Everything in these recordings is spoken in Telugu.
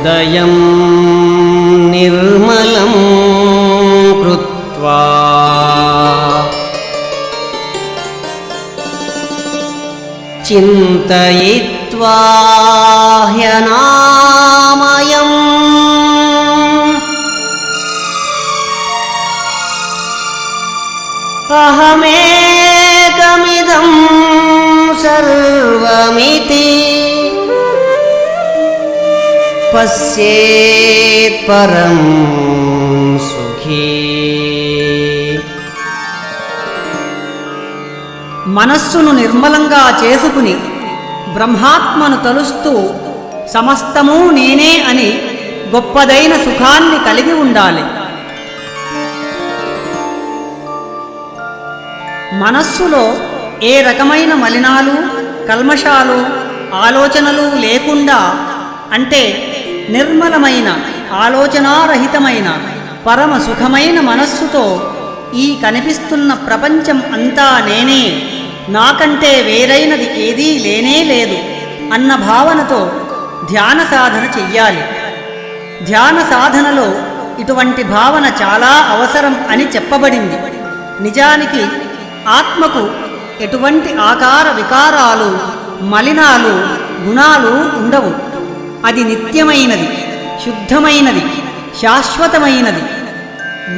हृदयं निर्मलं कृत्वा। चिन्तयित्वा ह्यनामयम्। अहमेकमिदं सर्वमिति పశ్యేత్ పరం సుఖీ మనస్సును నిర్మలంగా చేసుకుని బ్రహ్మాత్మను తలుస్తూ సమస్తము నేనే అని గొప్పదైన సుఖాన్ని కలిగి ఉండాలి. మనస్సులో ఏ రకమైన మలినాలు కల్మషాలు ఆలోచనలు లేకుండా అంటే నిర్మలమైన ఆలోచనారహితమైన పరమ సుఖమైన మనస్సుతో ఈ కనిపిస్తున్న ప్రపంచం అంతా నేనే. నాకంటే వేరైనది ఏదీ లేనే లేదు అన్న భావనతో ధ్యాన సాధన చెయ్యాలి. ధ్యాన సాధనలో ఇటువంటి భావన చాలా అవసరం అని చెప్పబడింది. నిజానికి ఆత్మకు ఎటువంటి ఆకార వికారాలు మలినాలు గుణాలు ఉండవు. అది నిత్యమైనది శుద్ధమైనది శాశ్వతమైనది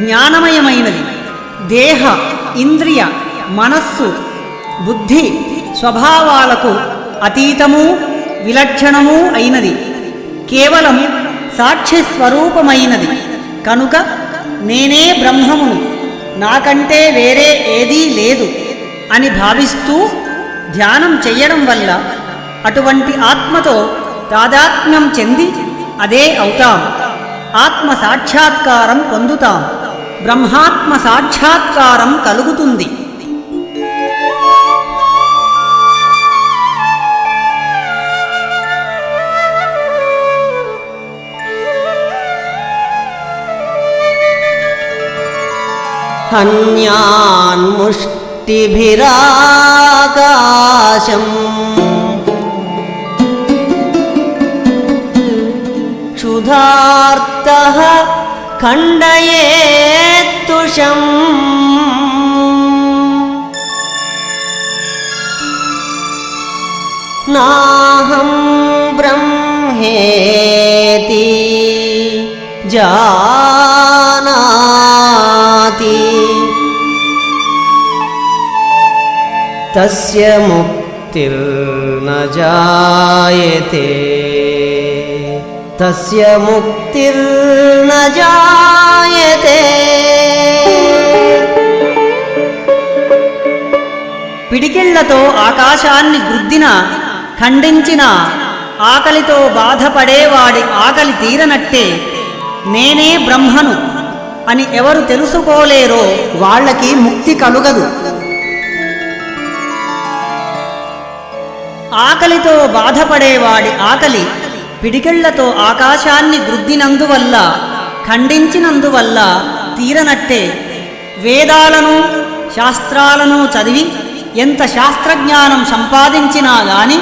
జ్ఞానమయమైనది. దేహ ఇంద్రియ మనస్సు బుద్ధి స్వభావాలకు అతీతము విలక్షణము అయినది. కేవలం సాక్షి స్వరూపమైనది. కనుక నేనే బ్రహ్మమును నాకంటే వేరే ఏదీ లేదు అని భావిస్తూ ధ్యానం చెయ్యడం వల్ల అటువంటి ఆత్మతో తాదాత్మ్యం చెంది అదే అవుతాం. ఆత్మ సాక్షాత్కారం పొందుతాం. బ్రహ్మాత్మ సాక్షాత్కారం కలుగుతుంది. హన్యాన్ముష్టిభిరాకాశం र्तः खण्डयेत्तुषम् नाहं ब्रह्मेति जानाति। तस्य मुक्तिर्न जायते। తస్య ముక్తిర్న జాయతే పిడికిళ్ళతో ఆకాశాన్ని గుద్దిన ఖండించిన ఆకలితో బాధపడేవాడి ఆకలి తీరనట్టే నేనే బ్రహ్మను అని ఎవరు తెలుసుకోలేరో వాళ్ళకి ముక్తి కలుగదు. ఆకలితో బాధపడేవాడి ఆకలి పిడికిళ్ళతో ఆకాశాన్ని గుద్దినందువల్ల ఖండించినందువల్ల తీరనట్టే. వేదాలను శాస్త్రాలను చదివి ఎంత శాస్త్రజ్ఞానం సంపాదించినా గాని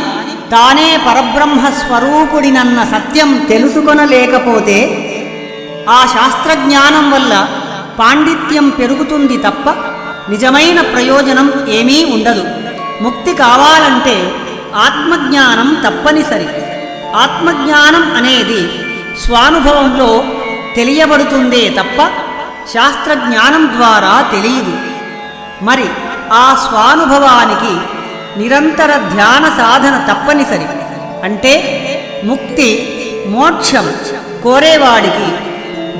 తానే పరబ్రహ్మ స్వరూపుడినన్న సత్యం తెలుసుకొనలేకపోతే ఆ శాస్త్రజ్ఞానం వల్ల పాండిత్యం పెరుగుతుంది తప్ప నిజమైన ప్రయోజనం ఏమీ ఉండదు. ముక్తి కావాలంటే ఆత్మజ్ఞానం తప్పనిసరి. ఆత్మజ్ఞానం అనేది స్వానుభవంలో తెలియబడుతుందే తప్ప శాస్త్రజ్ఞానం ద్వారా తెలియదు. మరి ఆ స్వానుభవానికి నిరంతర ధ్యాన సాధన తప్పనిసరి. అంటే ముక్తి మోక్షం కోరేవాడికి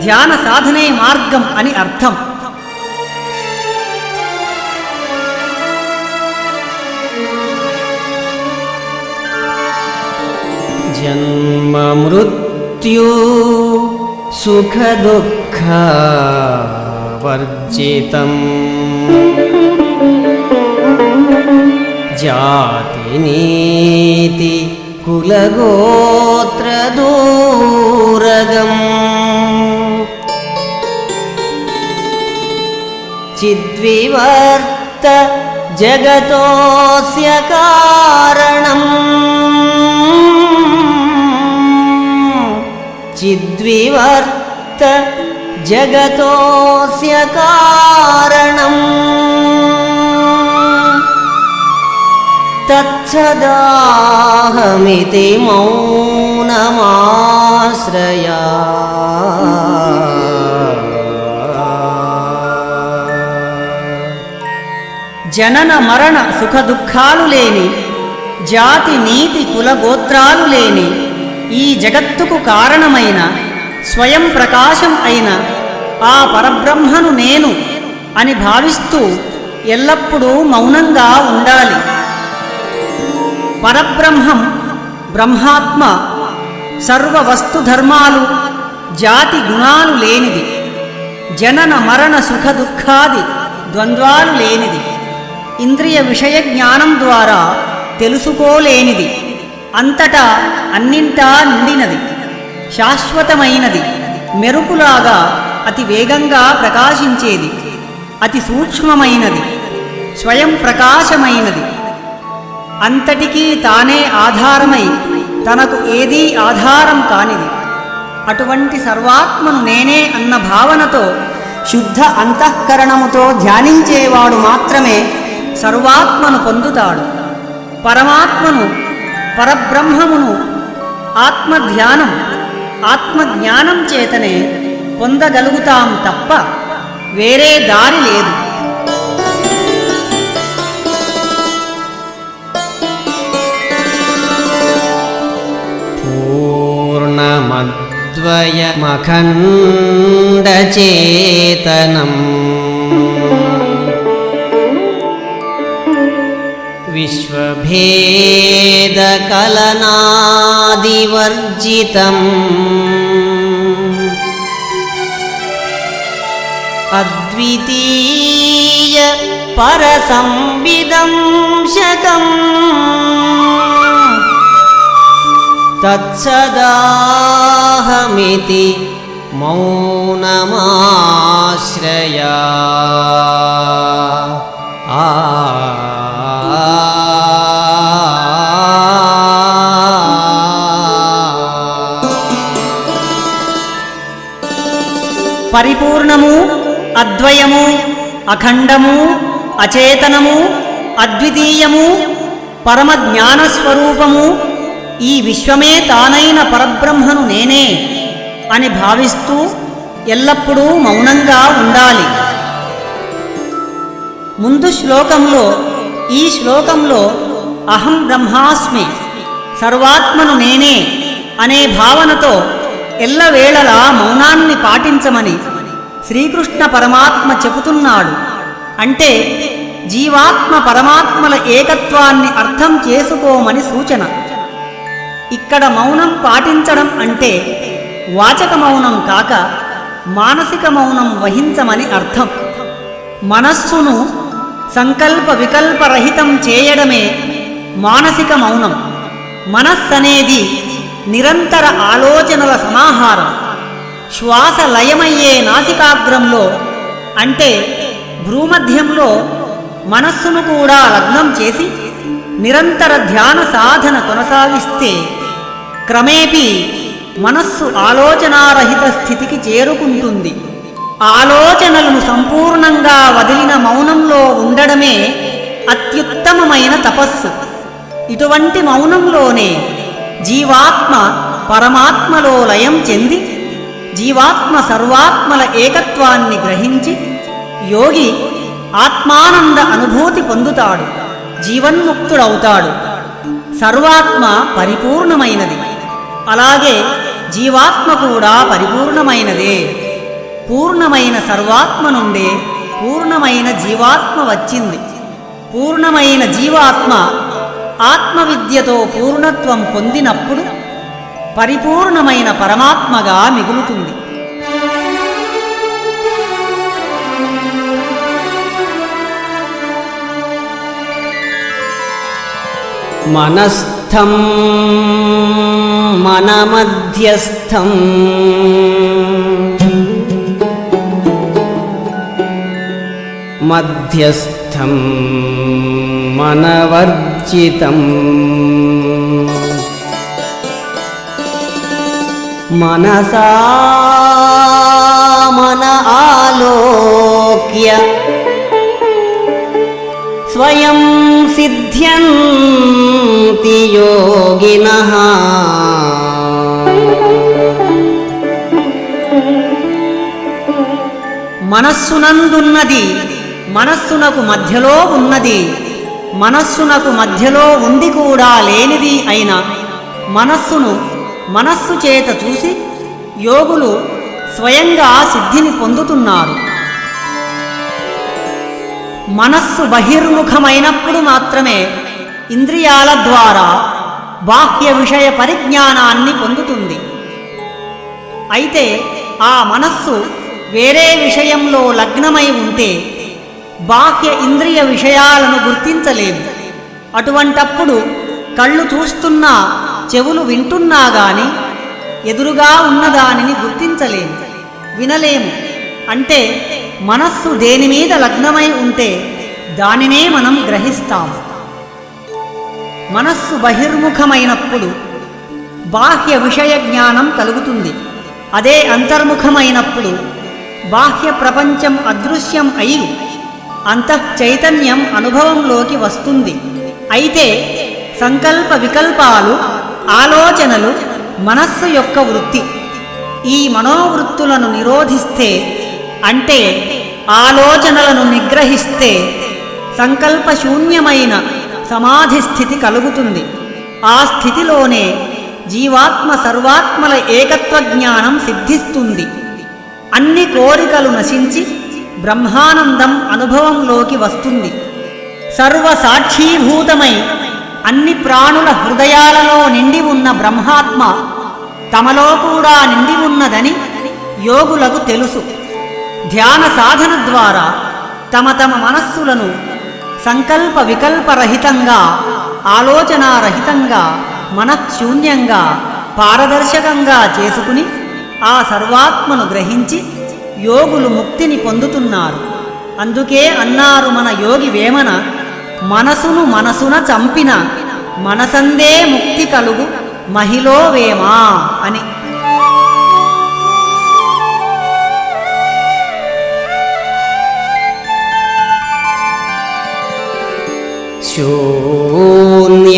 ధ్యాన సాధనే మార్గం అని అర్థం. जन्ममृत्यु सुखदुःख वर्जितम् जातिनीति कुलगोत्रदूरगम्। चिद्विवर्त जगतोऽस्य कारणम्। దూరగం చిద్వివర్త జగతోస్య కారణం. చిద్వివర్త మౌనమాశ్రయా. జనన మరణ సుఖదుఃఖాలు లేని జాతి నీతి కులగోత్రాలు లేని ఈ జగత్తుకు కారణమైన స్వయం ప్రకాశం అయిన ఆ పరబ్రహ్మను నేను అని భావిస్తూ ఎల్లప్పుడూ మౌనంగా ఉండాలి. పరబ్రహ్మం బ్రహ్మాత్మ సర్వ వస్తు ధర్మాలు జాతి గుణాలు లేనిది జనన మరణ సుఖ దుఃఖాది ద్వంద్వాలు లేనిది ఇంద్రియ విషయ జ్ఞానం ద్వారా తెలుసుకోలేనిది. అంతటా అన్నింటా నిండినది శాశ్వతమైనది మెరుపులాగా అతి వేగంగా ప్రకాశించేది అతి సూక్ష్మమైనది స్వయం ప్రకాశమైనది. అంతటికీ తానే ఆధారమై తనకు ఏదీ ఆధారం కానిది. అటువంటి సర్వాత్మను నేనే అన్న భావనతో శుద్ధ అంతఃకరణముతో ధ్యానించేవాడు మాత్రమే సర్వాత్మను పొందుతాడు. పరమాత్మను పరబ్రహ్మమును ఆత్మధ్యానం ఆత్మజ్ఞానం చేతనే పొందగలుగుతాం తప్ప వేరే దారి లేదు. పూర్ణమద్వయమఖండచేతనం. विश्वभेदकलनादिवर्जितम्। अद्वितीय परसंविदं तत्सदाहमिति मौनमाश्रया। आ పరిపూర్ణము అద్వయము అఖండము అచేతనము అద్వితీయము పరమ జ్ఞానస్వరూపము ఈ విశ్వమే తానైన పరబ్రహ్మను నేనే అని భావిస్తూ ఎల్లప్పుడూ మౌనంగా ఉండాలి. ముందు శ్లోకంలో ఈ శ్లోకంలో అహం బ్రహ్మాస్మి సర్వాత్మను నేనే అనే భావనతో ఎల్లవేళలా మౌనాన్ని పాటించమని శ్రీకృష్ణ పరమాత్మ చెబుతున్నాడు. అంటే జీవాత్మ పరమాత్మల ఏకత్వాన్ని అర్థం చేసుకోమని సూచన. ఇక్కడ మౌనం పాటించడం అంటే వాచక మౌనం కాక మానసిక మౌనం వహించమని అర్థం. మనస్సును సంకల్ప వికల్పరహితం చేయడమే మానసిక మౌనం. మనస్సనేది నిరంతర ఆలోచనల సమాహారం. శ్వాస లయమయ్యే నాసికాగ్రంలో అంటే భ్రూమధ్యంలో మనస్సును కూడా లగ్నం చేసి నిరంతర ధ్యాన సాధన కొనసాగిస్తే క్రమేపీ మనస్సు ఆలోచనారహిత స్థితికి చేరుకుంటుంది. ఆలోచనలను సంపూర్ణంగా వదిలిన మౌనంలో ఉండడమే అత్యుత్తమమైన తపస్సు. ఇటువంటి మౌనంలోనే జీవాత్మ పరమాత్మలో లయం చెంది జీవాత్మ సర్వాత్మల ఏకత్వాన్ని గ్రహించి యోగి ఆత్మానంద అనుభూతి పొందుతాడు జీవన్ముక్తుడవుతాడు. సర్వాత్మ పరిపూర్ణమైనది. అలాగే జీవాత్మ కూడా పరిపూర్ణమైనదే. పూర్ణమైన సర్వాత్మ నుండే పూర్ణమైన జీవాత్మ వచ్చింది. పూర్ణమైన జీవాత్మ ఆత్మవిద్యతో పూర్ణత్వం పొందినప్పుడు పరిపూర్ణమైన పరమాత్మగా మిగులుతుంది. మనస్థం మనమధ్యస్థం. మధ్యస్థం మనవర్జితం. మనసా మన ఆలోక్య స్వయం సిద్ధ్యంతి యోగిన. మనస్సునందున్నది మనస్సునకు మధ్యలో ఉన్నది. మనస్సునకు మధ్యలో ఉంది కూడా లేనిది అయిన మనస్సును మనస్సు చేత చూసి యోగులు స్వయంగా సిద్ధిని పొందుతున్నారు. మనస్సు బహిర్ముఖమైనప్పుడు మాత్రమే ఇంద్రియాల ద్వారా బాహ్య విషయ పరిజ్ఞానాన్ని పొందుతుంది. అయితే ఆ మనస్సు వేరే విషయంలో లగ్నమై ఉంటే బాహ్య ఇంద్రియ విషయాలను గుర్తించలేము. అటువంటప్పుడు కళ్ళు చూస్తున్నా చెవులు వింటున్నా గాని ఎదురుగా ఉన్నదానిని గుర్తించలేము. వినలేము. అంటే మనస్సు దేని మీద లగ్నమై ఉంటే దానినే మనం గ్రహిస్తాము. మనస్సు బహిర్ముఖమైనప్పుడు బాహ్య విషయ జ్ఞానం కలుగుతుంది. అదే అంతర్ముఖమైనప్పుడు బాహ్య ప్రపంచం అదృశ్యం అయి అంతః చైతన్యం అనుభవంలోకి వస్తుంది. అయితే సంకల్ప వికల్పాలు ఆలోచనలు మనస్సు యొక్క వృత్తి. ఈ మనోవృత్తులను నిరోధిస్తే అంటే ఆలోచనలను నిగ్రహిస్తే సంకల్ప శూన్యమైన సమాధి స్థితి కలుగుతుంది. ఆ స్థితిలోనే జీవాత్మ సర్వాత్మల ఏకత్వ జ్ఞానం సిద్ధిస్తుంది. అన్ని కోరికలు నశించి బ్రహ్మానందం అనుభవంలోకి వస్తుంది. సర్వసాక్షీభూతమై అన్ని ప్రాణుల హృదయాలలో నిండి ఉన్న బ్రహ్మాత్మ తమలో కూడా నిండి ఉన్నదని యోగులకు తెలుసు. ధ్యాన సాధన ద్వారా తమ తమ మనస్సులను సంకల్ప వికల్పరహితంగా ఆలోచనారహితంగా మనశూన్యంగా పారదర్శకంగా చేసుకుని ఆ సర్వాత్మను గ్రహించి యోగులు ముక్తిని పొందుతున్నారు. అందుకే అన్నారు మన యోగి వేమన మనసును మనసున చంపిన మనసందే ముక్తి కలుగు మహిలో వేమా అని.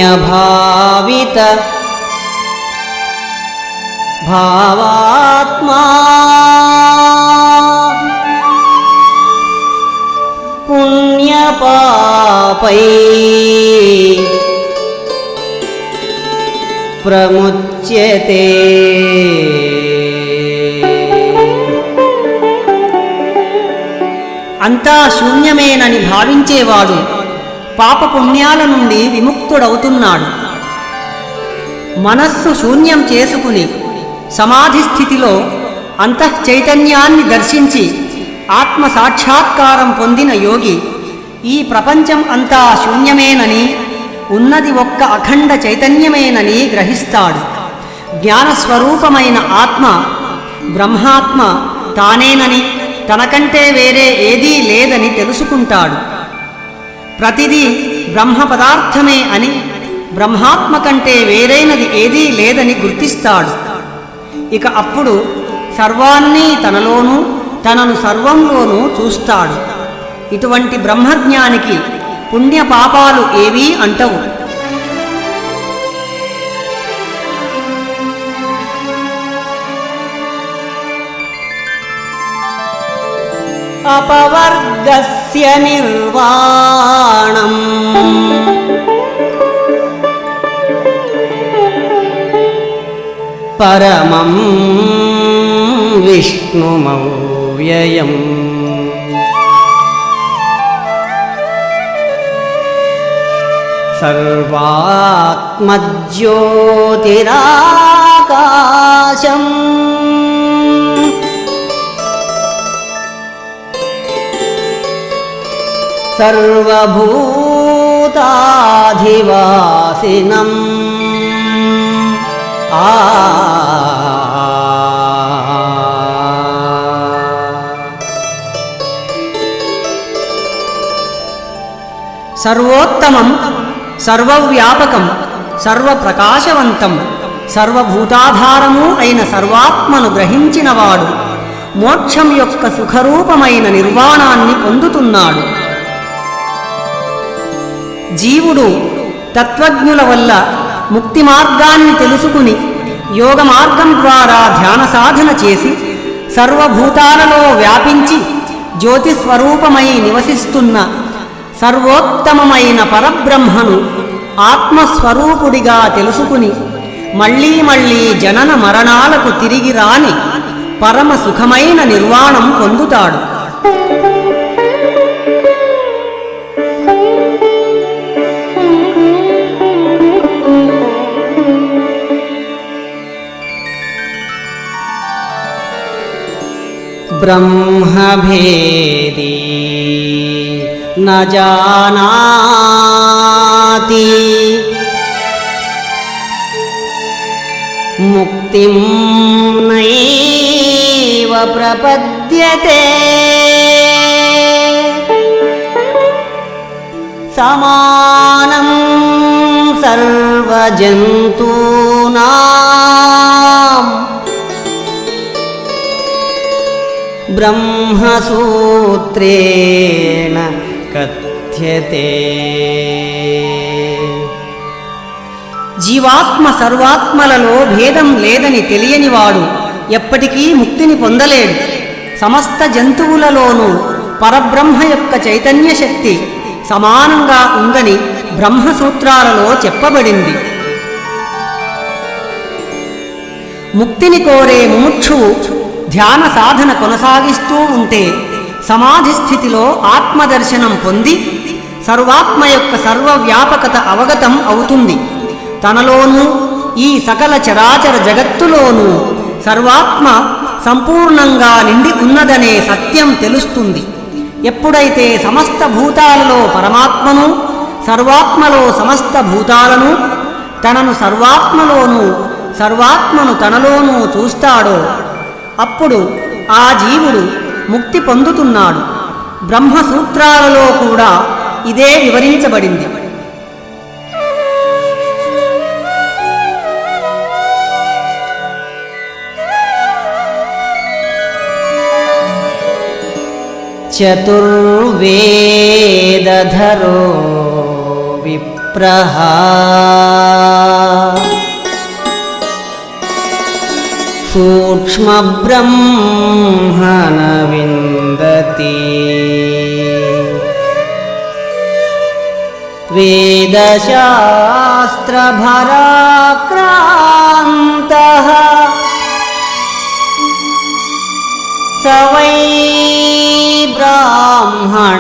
శూన్యభావిత భావాత్మా పుణ్యపాపై ప్రముచ్యతే. అంతా శూన్యమేనని భావించేవాడు పాపపుణ్యాల నుండి విముక్తుడవుతున్నాడు. మనస్సు శూన్యం చేసుకుని సమాధి స్థితిలో అంతఃచైతన్యాన్ని దర్శించి ఆత్మ సాక్షాత్కారం పొందిన యోగి ఈ ప్రపంచం అంతా శూన్యమేనని ఉన్నది ఒక్క అఖండ చైతన్యమేనని గ్రహిస్తాడు. జ్ఞానస్వరూపమైన ఆత్మ బ్రహ్మాత్మ తానేనని తనకంటే వేరే ఏదీ లేదని తెలుసుకుంటాడు. ప్రతిదీ బ్రహ్మ పదార్థమే అని బ్రహ్మాత్మ కంటే వేరైనది ఏదీ లేదని గుర్తిస్తాడు. ఇక అప్పుడు సర్వాన్నీ తనలోనూ తనను సర్వంలోనూ చూస్తాడు. ఇటువంటి బ్రహ్మజ్ఞానికి పుణ్య పాపాలు ఏవీ అంటవు. అపవర్గస్య నిర్వాణం. పరమం విష్ణుమవ్యయం సర్వాత్మజ్యోతిరాకాశం. సర్వభూతాధివాసినం. ఆ సర్వోత్తమం సర్వవ్యాపకం సర్వప్రకాశవంతం సర్వభూతాధారము అయిన సర్వాత్మను గ్రహించినవాడు మోక్షం యొక్క సుఖరూపమైన నిర్వాణాన్ని పొందుతున్నాడు. జీవుడు తత్వజ్ఞుల వల్ల ముక్తి మార్గాన్ని తెలుసుకుని యోగ మార్గం ద్వారా ధ్యాన సాధన చేసి సర్వభూతాలలో వ్యాపించి జ్యోతిస్వరూపమై నివసిస్తున్న సర్వోత్తమమైన పరబ్రహ్మను ఆత్మస్వరూపుడిగా తెలుసుకుని మళ్ళీ మళ్ళీ జనన మరణాలకు తిరిగి రాని పరమ సుఖమైన నిర్వాణం పొందుతాడు. ब्रह्मभेदी। न जानाति। मुक्तिं नैव प्रपद्यते। समानं सर्वजन्तूनाम् ब्रह्मसूत्रेण कथ्यते జీవాత్మ సర్వాత్మలలో భేదం లేదని తెలియనివాడు ఎప్పటికీ ముక్తిని పొందలేడు సమస్త జంతువులలోనూ పరబ్రహ్మ యొక్క చైతన్య శక్తి సమానంగా ఉందని బ్రహ్మసూత్రాలలో చెప్పబడింది ముక్తిని కోరే ముముక్షువు ధ్యాన సాధన కొనసాగిస్తూ ఉంటే సమాధి స్థితిలో ఆత్మదర్శనం పొంది సర్వాత్మ యొక్క సర్వవ్యాపకత అవగతం అవుతుంది. తనలోనూ ఈ సకల చరాచర జగత్తులోనూ సర్వాత్మ సంపూర్ణంగా నిండి ఉన్నదనే సత్యం తెలుస్తుంది. ఎప్పుడైతే సమస్త భూతాలలో పరమాత్మను సర్వాత్మలో సమస్త భూతాలను తనను సర్వాత్మలోనూ సర్వాత్మను తనలోనూ చూస్తాడో అప్పుడు ఆ జీవుడు ముక్తి పొందుతున్నాడు బ్రహ్మసూత్రాలలో కూడా ఇదే వివరించబడింది चतुर्वेदधरो विप्रः सूक्ष्मब्रह्मण विन्दति वेदशास्त्रभराक्रान्तः स वै ब्राह्मणगार्दभः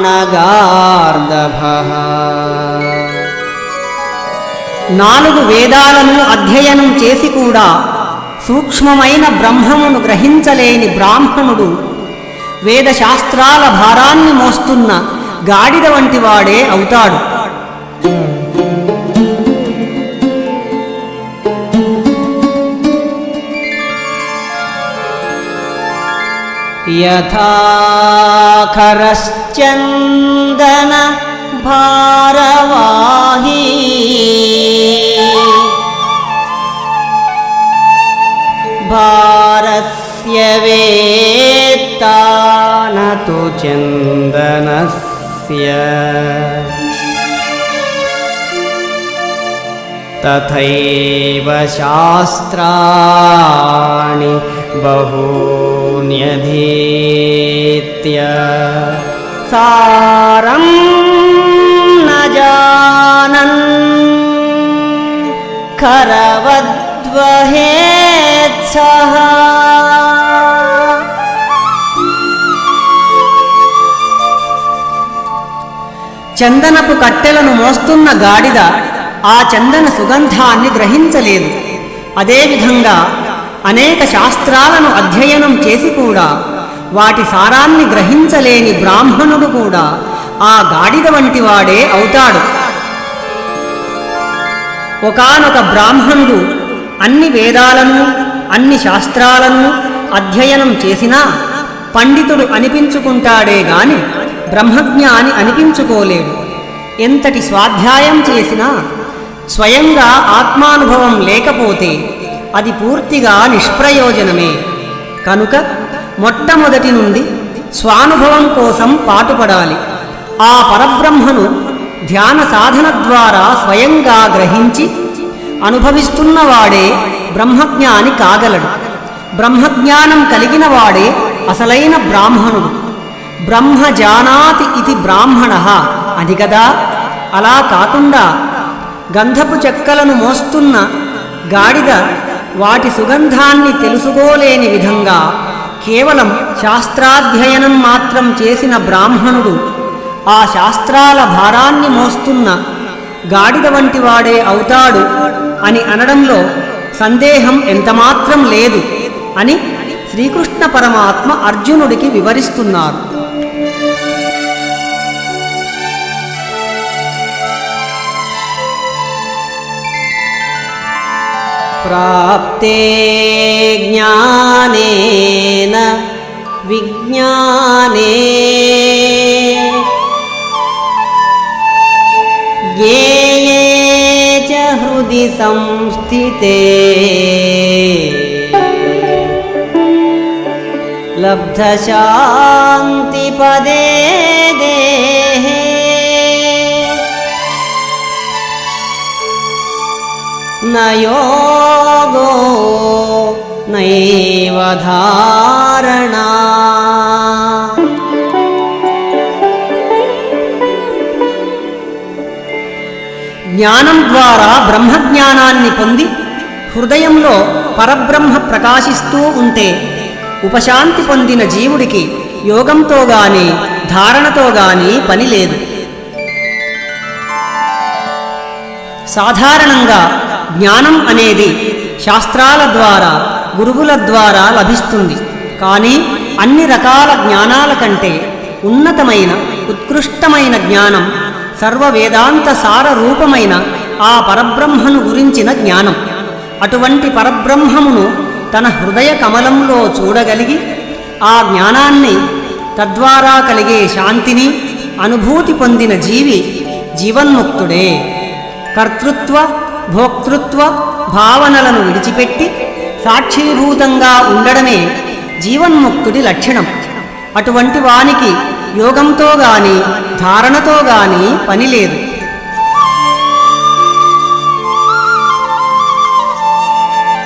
నాలుగు వేదాలను అధ్యయనం చేసి కూడా సూక్ష్మమైన బ్రహ్మమును గ్రహించలేని బ్రాహ్మణుడు వేదశాస్త్రాల భారాన్ని మోస్తున్న గాడిద వంటి వాడే అవుతాడు. యథాఖరశ్చందన భారవాహీ भारस्य वेत्ता न तु चन्दनस्य। तथैव शास्त्राणि बहून्यधीत्य। सारं न जानन् చందనపు కట్టెలను మోస్తున్న గాడిద ఆ చందన సుగంధాన్ని గ్రహించలేదు. అదేవిధంగా అనేక శాస్త్రాలను అధ్యయనం చేసి కూడా వాటి సారాన్ని గ్రహించలేని బ్రాహ్మణుడు కూడా ఆ గాడిద వంటి వాడే అవుతాడు. ఒకనొక బ్రాహ్మణుడు అన్ని వేదాలను అన్ని శాస్త్రాలను అధ్యయనం చేసినా పండితుడు అనిపించుకుంటాడే గాని బ్రహ్మజ్ఞాని అనిపించుకోలేడు. ఎంతటి స్వాధ్యాయం చేసినా స్వయంగా ఆత్మానుభవం లేకపోతే అది పూర్తిగా నిష్ప్రయోజనమే. కనుక మొట్టమొదటి నుండి స్వానుభవం కోసం పాటుపడాలి. ఆ పరబ్రహ్మను ధ్యాన సాధన ద్వారా స్వయంగా గ్రహించి అనుభవిస్తున్నవాడే బ్రహ్మజ్ఞాని కాగలడు. బ్రహ్మజ్ఞానం కలిగిన వాడే అసలైన బ్రాహ్మణుడు. బ్రహ్మ జానాతి ఇది బ్రాహ్మణ అది కదా అలా కాకుండా గంధపు చెక్కలను మోస్తున్న గాడిద వాటి సుగంధాన్ని తెలుసుకోలేని విధంగా కేవలం శాస్త్రాధ్యయనం మాత్రం చేసిన బ్రాహ్మణుడు ఆ శాస్త్రాల భారాన్ని మోస్తున్న గాడిద వంటి వాడే అవుతాడు అని అనడంలో సందేహం ఎంతమాత్రం లేదు అని శ్రీకృష్ణ పరమాత్మ అర్జునుడికి వివరిస్తున్నారు. ప్రాప్తే జ్ఞానేన విజ్ఞానే. జ్ఞే हृदि संस्थिते। लब्धशान्तिपदे देहे। न योगो नैव धारणा జ్ఞానం ద్వారా బ్రహ్మజ్ఞానాన్ని పొంది హృదయంలో పరబ్రహ్మ ప్రకాశిస్తూ ఉంటే ఉపశాంతి పొందిన జీవుడికి యోగంతో గాని ధారణతో గాని పని లేదు. సాధారణంగా జ్ఞానం అనేది శాస్త్రాల ద్వారా గురువుల ద్వారా లభిస్తుంది. కానీ అన్ని రకాల జ్ఞానాల కంటే ఉన్నతమైన ఉత్కృష్టమైన జ్ఞానం సర్వ వేదాంత సార రూపమైన ఆ పరబ్రహ్మను గురించిన జ్ఞానం. అటువంటి పరబ్రహ్మమును తన హృదయ కమలంలో చూడగలిగి ఆ జ్ఞానాన్ని తద్వారా కలిగే శాంతిని అనుభూతి పొందిన జీవి జీవన్ముక్తుడే. కర్తృత్వ భోక్తృత్వ భావనలను విడిచిపెట్టి సాక్షీభూతంగా ఉండడమే జీవన్ముక్తుడి లక్షణం. అటువంటి వానికి యోగంతో గాని ధారణతో గాని పని లేదు.